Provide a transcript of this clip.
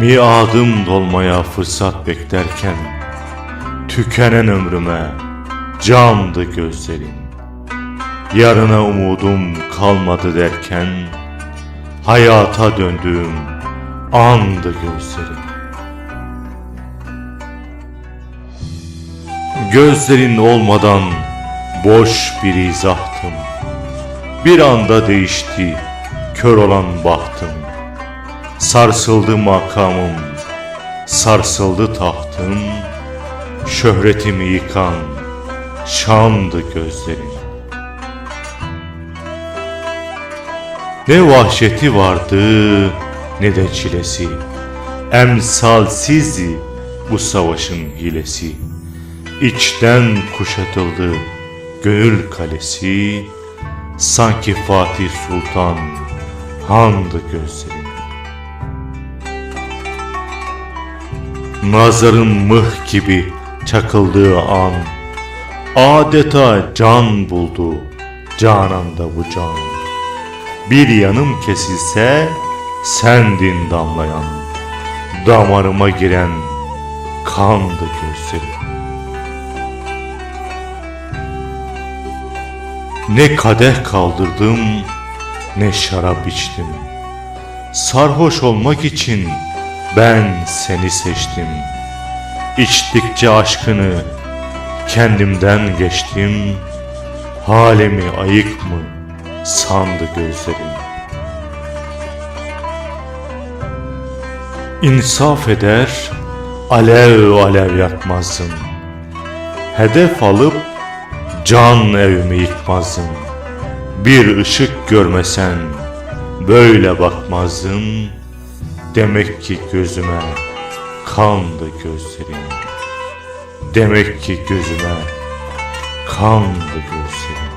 Miadım dolmaya fırsat beklerken Tükenen ömrüme candı gözlerin Yarına umudum kalmadı derken Hayata döndüğüm andı gözlerin Gözlerin olmadan boş bir izahtım. Bir anda değişti kör olan bahtım Sarsıldı makamım, sarsıldı tahtım. Şöhretimi yıkan şandı gözlerin Ne vahşeti vardı ne de çilesi. Emsalsizdi bu savaşın hilesi. İçten kuşatıldı gönül kalesi. Sanki Fatih Sultan handı gözlerin Nazarın mıh gibi çakıldığı an Adeta can buldu cananda bu can. Bir yanım kesilse sendin damlayan Damarıma giren kandı gözlerim Ne kadeh kaldırdım ne şarap içtim. Sarhoş olmak için ben seni seçtim. İçtikçe aşkını kendimden geçtim. Halimi ayık mı sandı gözlerim. İnsaf eder alev alev yakmazdın Hedef alıp can evimi yıkmazdın Bir ışık görmesen böyle bakmazdın Demek ki gözüme kandı gözlerin. Demek ki gözüme kandı gözlerin